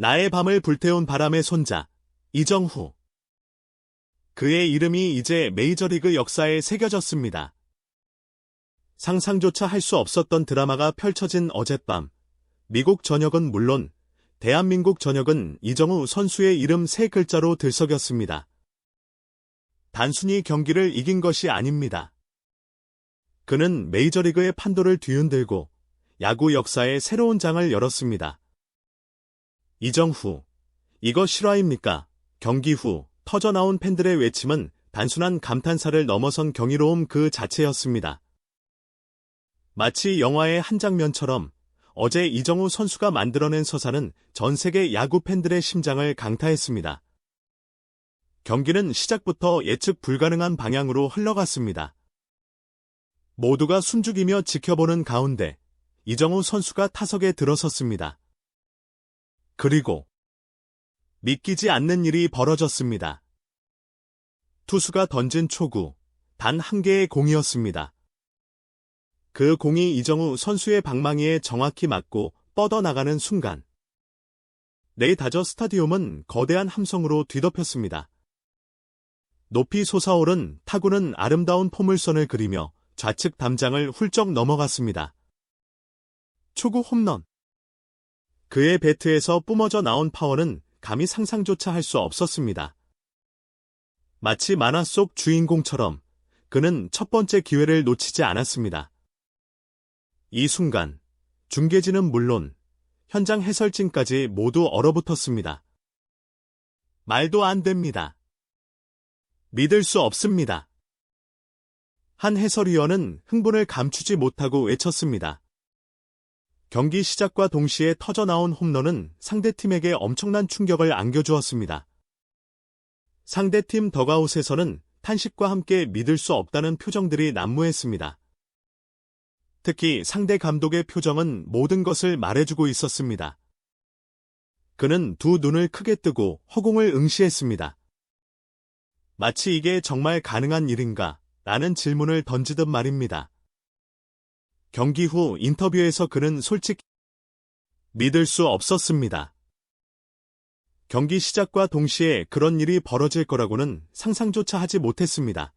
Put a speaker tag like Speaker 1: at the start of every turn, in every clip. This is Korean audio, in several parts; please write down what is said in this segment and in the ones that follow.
Speaker 1: 나의 밤을 불태운 바람의 손자, 이정후. 그의 이름이 이제 메이저리그 역사에 새겨졌습니다. 상상조차 할 수 없었던 드라마가 펼쳐진 어젯밤. 미국 전역은 물론 대한민국 전역은 이정우 선수의 이름 세 글자로 들썩였습니다. 단순히 경기를 이긴 것이 아닙니다. 그는 메이저리그의 판도를 뒤흔들고 야구 역사의 새로운 장을 열었습니다. 이정후, 이거 실화입니까? 경기 후 터져나온 팬들의 외침은 단순한 감탄사를 넘어선 경이로움 그 자체였습니다. 마치 영화의 한 장면처럼 어제 이정우 선수가 만들어낸 서사는 전 세계 야구 팬들의 심장을 강타했습니다. 경기는 시작부터 예측 불가능한 방향으로 흘러갔습니다. 모두가 숨죽이며 지켜보는 가운데 이정우 선수가 타석에 들어섰습니다. 그리고 믿기지 않는 일이 벌어졌습니다. 투수가 던진 초구, 단 한 개의 공이었습니다. 그 공이 이정우 선수의 방망이에 정확히 맞고 뻗어나가는 순간, 네이 다저 스타디움은 거대한 함성으로 뒤덮였습니다. 높이 솟아오른 타구는 아름다운 포물선을 그리며 좌측 담장을 훌쩍 넘어갔습니다. 초구 홈런. 그의 배트에서 뿜어져 나온 파워는 감히 상상조차 할 수 없었습니다. 마치 만화 속 주인공처럼 그는 첫 번째 기회를 놓치지 않았습니다. 이 순간 중계진은 물론 현장 해설진까지 모두 얼어붙었습니다. 말도 안 됩니다. 믿을 수 없습니다. 한 해설위원은 흥분을 감추지 못하고 외쳤습니다. 경기 시작과 동시에 터져나온 홈런은 상대팀에게 엄청난 충격을 안겨주었습니다. 상대팀 더가웃에서는 탄식과 함께 믿을 수 없다는 표정들이 난무했습니다. 특히 상대 감독의 표정은 모든 것을 말해주고 있었습니다. 그는 두 눈을 크게 뜨고 허공을 응시했습니다. 마치 이게 정말 가능한 일인가? 라는 질문을 던지듯 말입니다. 경기 후 인터뷰에서 그는 솔직히 믿을 수 없었습니다. 경기 시작과 동시에 그런 일이 벌어질 거라고는 상상조차 하지 못했습니다.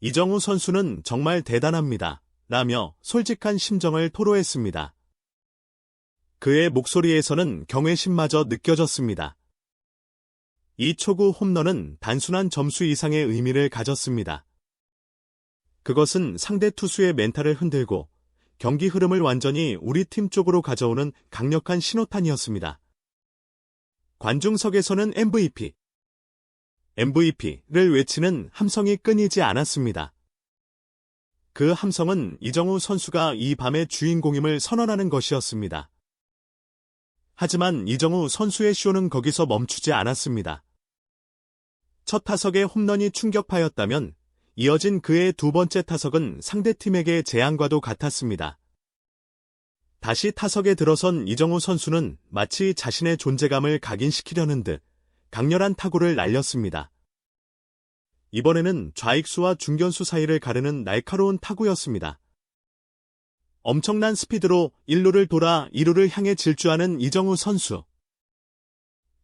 Speaker 1: 이정우 선수는 정말 대단합니다. 라며 솔직한 심정을 토로했습니다. 그의 목소리에서는 경외심마저 느껴졌습니다. 이 초구 홈런은 단순한 점수 이상의 의미를 가졌습니다. 그것은 상대 투수의 멘탈을 흔들고 경기 흐름을 완전히 우리 팀 쪽으로 가져오는 강력한 신호탄이었습니다. 관중석에서는 MVP, MVP를 외치는 함성이 끊이지 않았습니다. 그 함성은 이정우 선수가 이 밤의 주인공임을 선언하는 것이었습니다. 하지만 이정우 선수의 쇼는 거기서 멈추지 않았습니다. 첫 타석의 홈런이 충격파였다면 이어진 그의 두 번째 타석은 상대팀에게 재앙과도 같았습니다. 다시 타석에 들어선 이정우 선수는 마치 자신의 존재감을 각인시키려는 듯 강렬한 타구를 날렸습니다. 이번에는 좌익수와 중견수 사이를 가르는 날카로운 타구였습니다. 엄청난 스피드로 1루를 돌아 2루를 향해 질주하는 이정우 선수.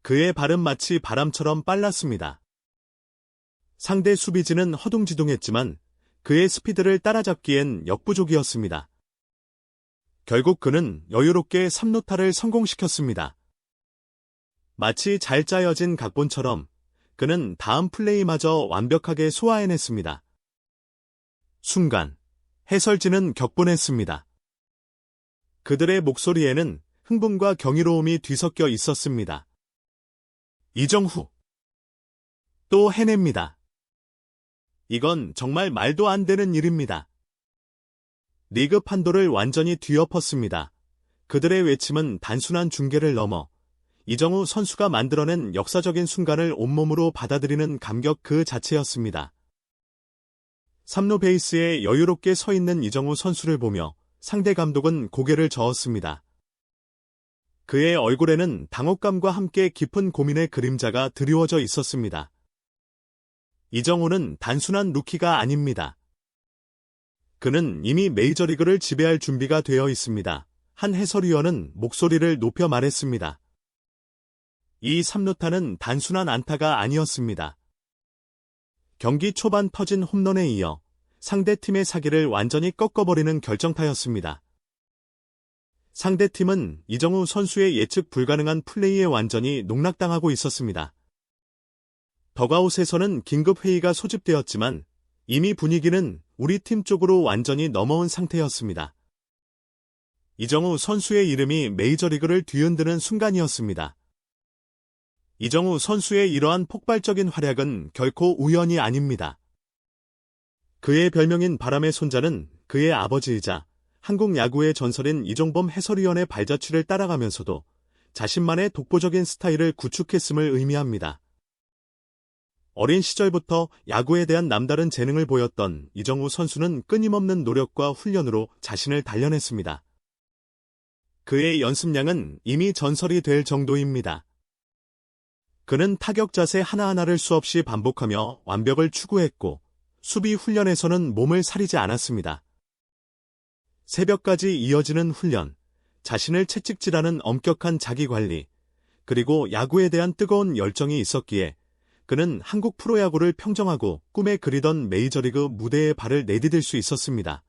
Speaker 1: 그의 발은 마치 바람처럼 빨랐습니다. 상대 수비진은 허둥지둥했지만 그의 스피드를 따라잡기엔 역부족이었습니다. 결국 그는 여유롭게 3루타를 성공시켰습니다. 마치 잘 짜여진 각본처럼 그는 다음 플레이마저 완벽하게 소화해냈습니다. 순간 해설진은 격분했습니다. 그들의 목소리에는 흥분과 경이로움이 뒤섞여 있었습니다. 이정후 또 해냅니다. 이건 정말 말도 안 되는 일입니다. 리그 판도를 완전히 뒤엎었습니다. 그들의 외침은 단순한 중계를 넘어 이정우 선수가 만들어낸 역사적인 순간을 온몸으로 받아들이는 감격 그 자체였습니다. 3루 베이스에 여유롭게 서 있는 이정우 선수를 보며 상대 감독은 고개를 저었습니다. 그의 얼굴에는 당혹감과 함께 깊은 고민의 그림자가 드리워져 있었습니다. 이정우는 단순한 루키가 아닙니다. 그는 이미 메이저리그를 지배할 준비가 되어 있습니다. 한 해설위원은 목소리를 높여 말했습니다. 이 3루타는 단순한 안타가 아니었습니다. 경기 초반 터진 홈런에 이어 상대팀의 사기를 완전히 꺾어버리는 결정타였습니다. 상대팀은 이정우 선수의 예측 불가능한 플레이에 완전히 농락당하고 있었습니다. 더가웃에서는 긴급 회의가 소집되었지만 이미 분위기는 우리 팀 쪽으로 완전히 넘어온 상태였습니다. 이정우 선수의 이름이 메이저리그를 뒤흔드는 순간이었습니다. 이정우 선수의 이러한 폭발적인 활약은 결코 우연이 아닙니다. 그의 별명인 바람의 손자는 그의 아버지이자 한국 야구의 전설인 이종범 해설위원의 발자취를 따라가면서도 자신만의 독보적인 스타일을 구축했음을 의미합니다. 어린 시절부터 야구에 대한 남다른 재능을 보였던 이정우 선수는 끊임없는 노력과 훈련으로 자신을 단련했습니다. 그의 연습량은 이미 전설이 될 정도입니다. 그는 타격 자세 하나하나를 수없이 반복하며 완벽을 추구했고 수비 훈련에서는 몸을 사리지 않았습니다. 새벽까지 이어지는 훈련, 자신을 채찍질하는 엄격한 자기관리, 그리고 야구에 대한 뜨거운 열정이 있었기에 그는 한국 프로야구를 평정하고 꿈에 그리던 메이저리그 무대에 발을 내디딜 수 있었습니다.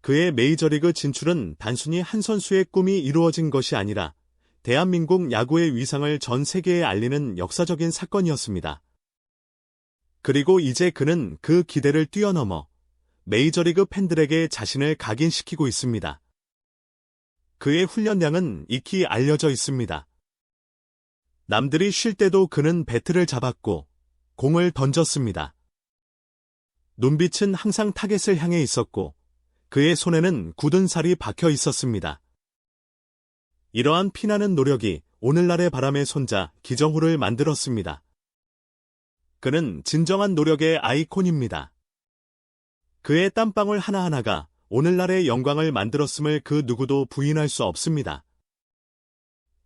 Speaker 1: 그의 메이저리그 진출은 단순히 한 선수의 꿈이 이루어진 것이 아니라 대한민국 야구의 위상을 전 세계에 알리는 역사적인 사건이었습니다. 그리고 이제 그는 그 기대를 뛰어넘어 메이저리그 팬들에게 자신을 각인시키고 있습니다. 그의 훈련량은 익히 알려져 있습니다. 남들이 쉴 때도 그는 배트를 잡았고 공을 던졌습니다. 눈빛은 항상 타겟을 향해 있었고 그의 손에는 굳은 살이 박혀 있었습니다. 이러한 피나는 노력이 오늘날의 바람의 손자 기정후를 만들었습니다. 그는 진정한 노력의 아이콘입니다. 그의 땀방울 하나하나가 오늘날의 영광을 만들었음을 그 누구도 부인할 수 없습니다.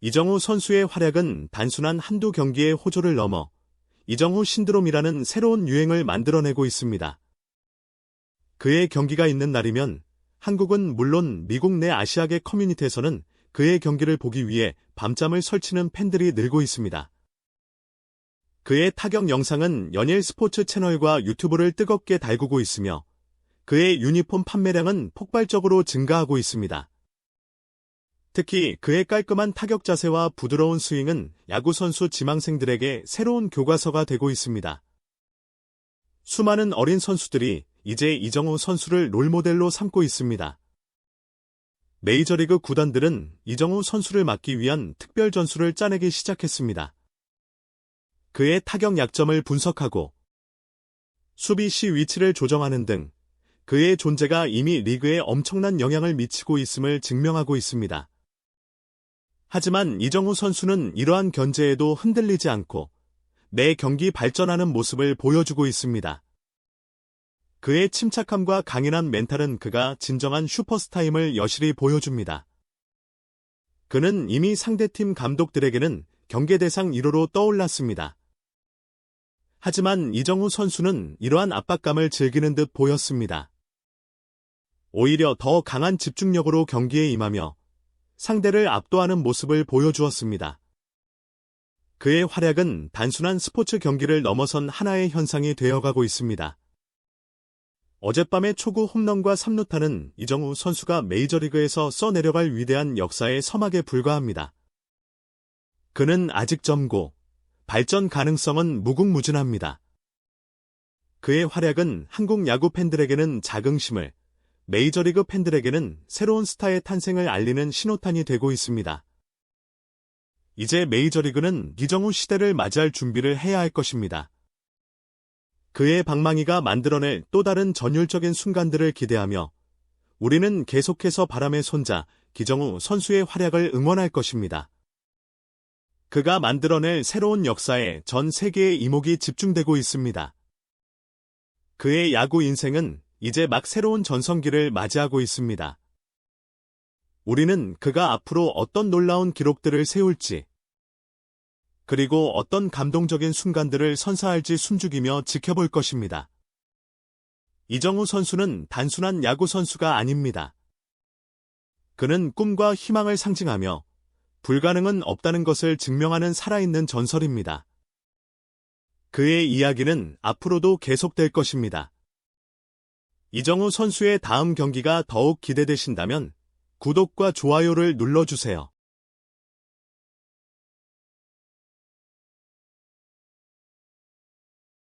Speaker 1: 이정후 선수의 활약은 단순한 한두 경기의 호조를 넘어 이정후 신드롬이라는 새로운 유행을 만들어내고 있습니다. 그의 경기가 있는 날이면 한국은 물론 미국 내 아시아계 커뮤니티에서는 그의 경기를 보기 위해 밤잠을 설치는 팬들이 늘고 있습니다. 그의 타격 영상은 연일 스포츠 채널과 유튜브를 뜨겁게 달구고 있으며 그의 유니폼 판매량은 폭발적으로 증가하고 있습니다. 특히 그의 깔끔한 타격 자세와 부드러운 스윙은 야구선수 지망생들에게 새로운 교과서가 되고 있습니다. 수많은 어린 선수들이 이제 이정우 선수를 롤모델로 삼고 있습니다. 메이저리그 구단들은 이정우 선수를 막기 위한 특별 전술을 짜내기 시작했습니다. 그의 타격 약점을 분석하고 수비 시 위치를 조정하는 등 그의 존재가 이미 리그에 엄청난 영향을 미치고 있음을 증명하고 있습니다. 하지만 이정우 선수는 이러한 견제에도 흔들리지 않고 매 경기 발전하는 모습을 보여주고 있습니다. 그의 침착함과 강인한 멘탈은 그가 진정한 슈퍼스타임을 여실히 보여줍니다. 그는 이미 상대팀 감독들에게는 경계 대상 1호로 떠올랐습니다. 하지만 이정우 선수는 이러한 압박감을 즐기는 듯 보였습니다. 오히려 더 강한 집중력으로 경기에 임하며 상대를 압도하는 모습을 보여주었습니다. 그의 활약은 단순한 스포츠 경기를 넘어선 하나의 현상이 되어가고 있습니다. 어젯밤의 초구 홈런과 3루타는 이정우 선수가 메이저리그에서 써내려갈 위대한 역사의 서막에 불과합니다. 그는 아직 젊고 발전 가능성은 무궁무진합니다. 그의 활약은 한국 야구 팬들에게는 자긍심을, 메이저리그 팬들에게는 새로운 스타의 탄생을 알리는 신호탄이 되고 있습니다. 이제 메이저리그는 이정우 시대를 맞이할 준비를 해야 할 것입니다. 그의 방망이가 만들어낼 또 다른 전율적인 순간들을 기대하며 우리는 계속해서 바람의 손자 기정우 선수의 활약을 응원할 것입니다. 그가 만들어낼 새로운 역사에 전 세계의 이목이 집중되고 있습니다. 그의 야구 인생은 이제 막 새로운 전성기를 맞이하고 있습니다. 우리는 그가 앞으로 어떤 놀라운 기록들을 세울지, 그리고 어떤 감동적인 순간들을 선사할지 숨죽이며 지켜볼 것입니다. 이정우 선수는 단순한 야구 선수가 아닙니다. 그는 꿈과 희망을 상징하며 불가능은 없다는 것을 증명하는 살아있는 전설입니다. 그의 이야기는 앞으로도 계속될 것입니다. 이정우 선수의 다음 경기가 더욱 기대되신다면 구독과 좋아요를 눌러주세요.